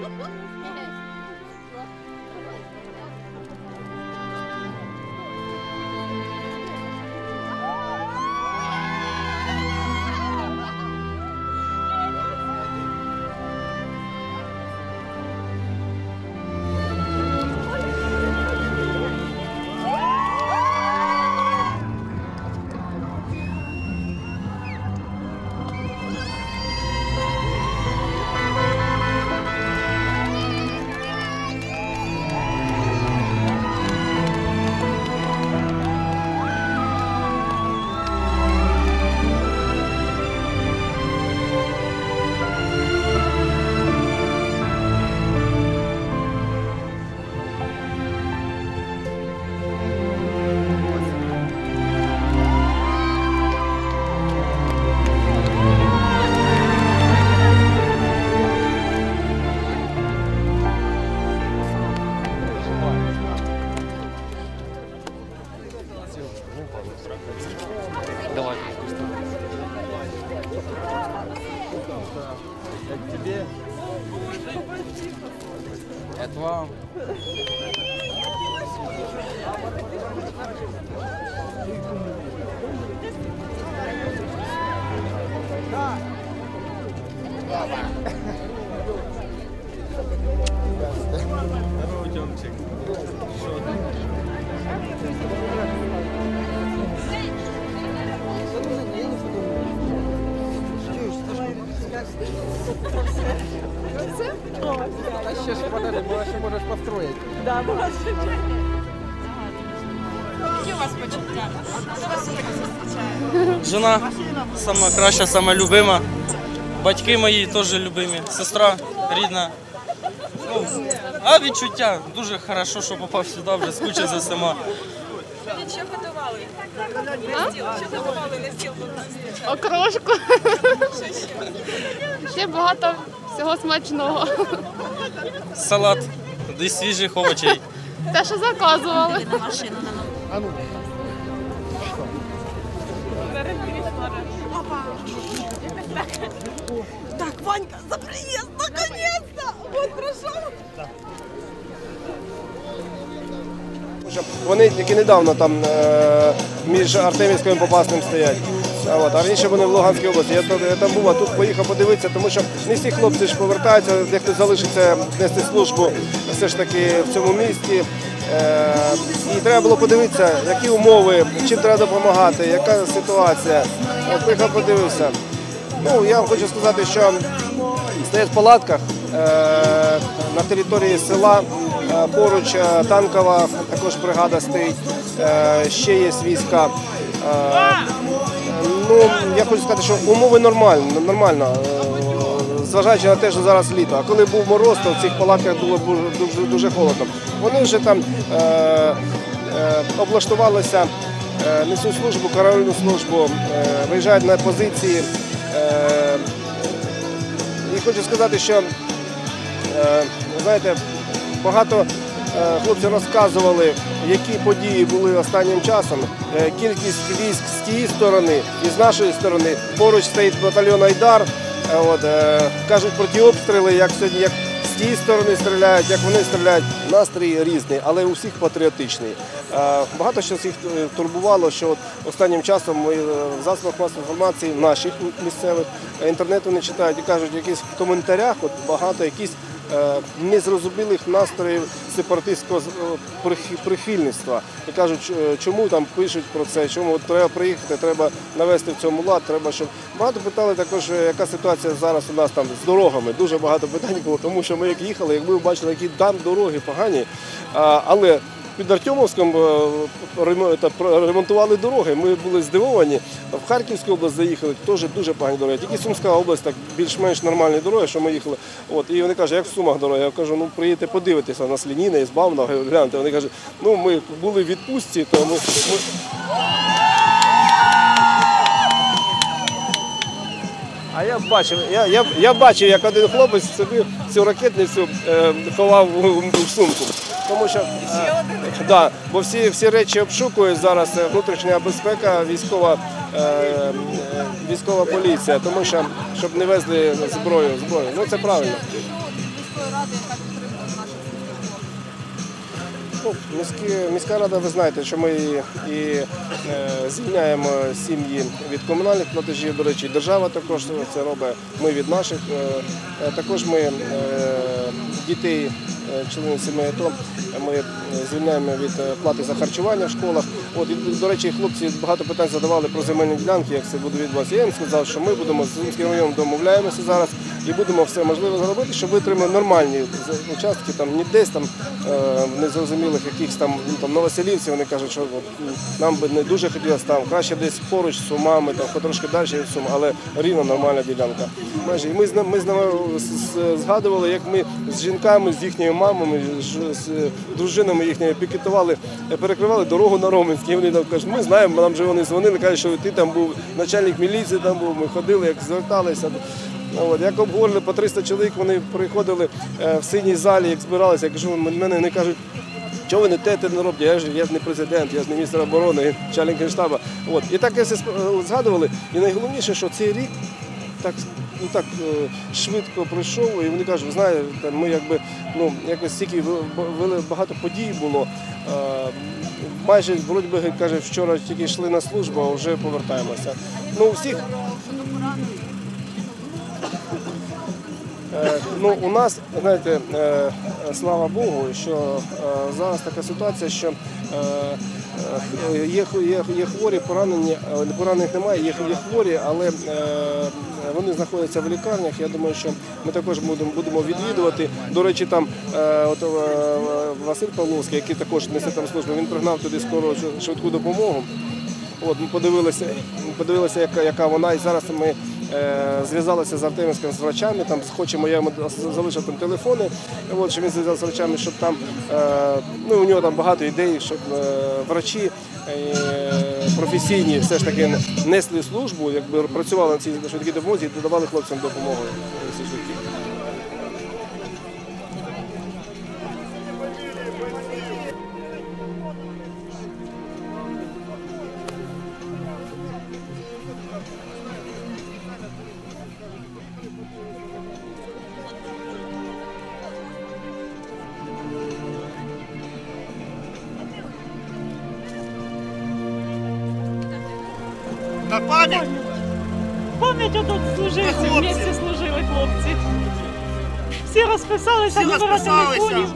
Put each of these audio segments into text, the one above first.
Ha ha ha! Это тебе. Это вам. Ще построїти. Які у вас почуття? Хто вас сьогодні зустрічає? Жена сама краща, сама любима. Батьки мої теж любимі. Сестра рідна. Ну, а відчуття дуже хорошо, що попав сюди, вже скучив за сама. Що готували? Стіл? Що готували на стіл? окрошку. Ще багато всього смачного. Салат і свіжих овочей. Те, що заказували. На машину на Так, Ванька, за приезд, наконец-то! Вот прошел. Вони тільки недавно там е, між Артемівським і Попасним стоять. А От, а раніше вони в Луганській області. Я, там був, а тут поїхав подивитися, тому що не всі хлопці ж повертаються, дехто залишиться нести службу все ж таки в цьому місті. Е, і треба було подивитися, які умови, чим треба допомагати, яка ситуація. От поїхав подивився. Ну, я вам хочу сказати, що стоять в палатках е, на території села. Е, Поруч танкова також бригада стоїть, ще є війська. Ну, я хочу сказати, що умови нормальні, нормально. е, Зважаючи на те, що зараз літо. А коли був мороз, то в цих палатках було дуже, дуже, холодно. Вони вже там е, е, облаштувалися, е, несуть службу, караульну службу, е, виїжджають на позиції. Е, і хочу сказати, що е, знаєте, багато е, хлопців розказували, які події були останнім часом. Е, Кількість військ з тієї сторони і з нашої сторони. Поруч стоїть батальйон Айдар. Е, От, е, кажуть про ті обстріли, як сьогодні, як з тієї сторони стріляють, як вони стріляють. Настрій різний, але у всіх патріотичний. Багато що е, турбувало, що от останнім часом ми в засобах масової інформації наших місцевих інтернету не читають і кажуть, якісь в коментарях от багато якісь незрозумілих настроїв сепаратистського е, прихи- прихильництва. І кажуть, е, чому там пишуть про це, чому треба приїхати, треба навести в цьому лад, треба, щоб багато питали також, е, яка ситуація зараз у нас там з дорогами. Дуже багато питань було, тому що ми як їхали, як ми бачили, які там дороги погані. Але під Артемовськом е, ремонтували дороги. Ми були здивовані. В Харківську область заїхали, теж дуже погані дороги. Тільки Сумська область так більш-менш нормальні дороги, що ми їхали. От, і вони кажуть, як в Сумах дороги? Я кажу, ну приїдете подивитися на Слініна, і Збавна, гляньте. Вони кажуть, ну ми були в відпустці, то ми. А я бачив, я, я, я бачив, як один хлопець собі цю ракетницю е, ховав в, в сумку. Тому що е, да, бо всі, всі речі обшукують зараз е, внутрішня безпека, військова, е, військова поліція, тому що щоб не везли зброю, зброю. Ну це правильно. Ну, міські, міська рада, ви знаєте, що ми і, і е, звільняємо сім'ї від комунальних платежів. До речі, держава також це робить. Ми від наших. Е, також ми е, дітей, членів сімей АТО, ми е, звільняємо від е, плати за харчування в школах. От, і, до речі, хлопці багато питань задавали про земельні ділянки, як це буде відбуватися. Я їм сказав, що ми будемо з Зумським районом домовляємося зараз і будемо все можливе зробити, щоб витримали нормальні участки, там не десь там е, в незрозумілих якихось там, ну, там Новоселівці, вони кажуть, що нам би не дуже хотілося там, краще десь поруч з Сумами, там трошки далі від Сум, але рівно нормальна ділянка. Майже і ми з ми з з- згадували, як ми з жінками, з їхніми мамами, з, з дружинами їхніми пікетували, е, перекривали дорогу на Роменській. Вони нам кажуть, ми знаємо, нам вже вони дзвонили, кажуть, що ти там був начальник міліції, там був, ми ходили, як зверталися. Ну, От, як обговорили по 300 чоловік, вони приходили е, в синій залі, як збиралися, я кажу, мене вони кажуть, чого ви не те, не робите? Я ж я не президент, я ж не міністр оборони, начальник генштабу. От. І так все е, згадували. І найголовніше, що цей рік так, ну, так е, швидко пройшов, і вони кажуть, ви знаєте, ми якби ну, якось стільки багато подій було. Е, Майже вроді би каже, вчора тільки йшли на службу, а вже повертаємося. Ну, всіх Ну, у нас, знаєте, е, слава Богу, що е, зараз така ситуація, що е, е, є, є, хворі, поранені, е, поранених немає, є, хворі, але е, вони знаходяться в лікарнях. Я думаю, що ми також будемо, будемо відвідувати. До речі, там е, от, е, Василь Павловський, який також несе там службу, він пригнав туди скоро швидку допомогу. От ми подивилися, подивилися, яка, яка вона, і зараз ми е, зв'язалися з Артемівським з врачами. Там хочемо, я йому залишив там телефони. От щоб він зв'язався з врачами, щоб там е, ну у нього там багато ідей, щоб е, врачі е, професійні все ж таки несли службу, якби працювали на цій швидкій допомозі і додавали хлопцям допомогу. На пам'ять Пам'ять отут служили, в місті служили хлопці. Всі розписалися, всі номера розписалися. телефонів.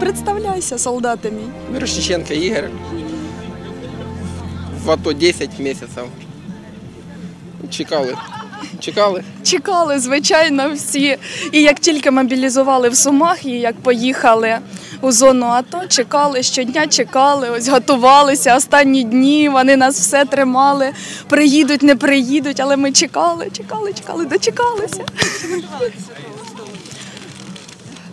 Представляйся, солдата мій. Мирошниченко Игорь. В АТО 10 месяцев. Чекали. Чекали. Чекали, звичайно, всі. І як тільки мобілізували в Сумах, і як поїхали у зону АТО, чекали, щодня чекали, ось готувалися. Останні дні вони нас все тримали. Приїдуть, не приїдуть, але ми чекали, чекали, чекали, дочекалися.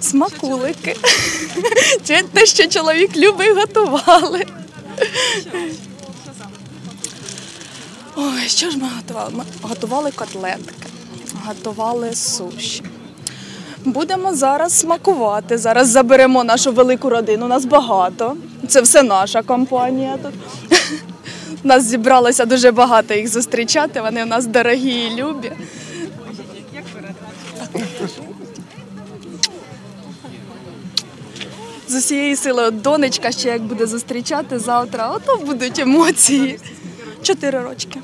Смакулики. Те, що чоловік любить, готували. Ой, що ж ми готували? Ми готували котлетки, готували суші. Будемо зараз смакувати. Зараз заберемо нашу велику родину. Нас багато. Це все наша компанія тут. Нас зібралося дуже багато їх зустрічати. Вони у нас дорогі і любі. З усієї сили донечка ще як буде зустрічати завтра, ото будуть емоції. Чотири рочки.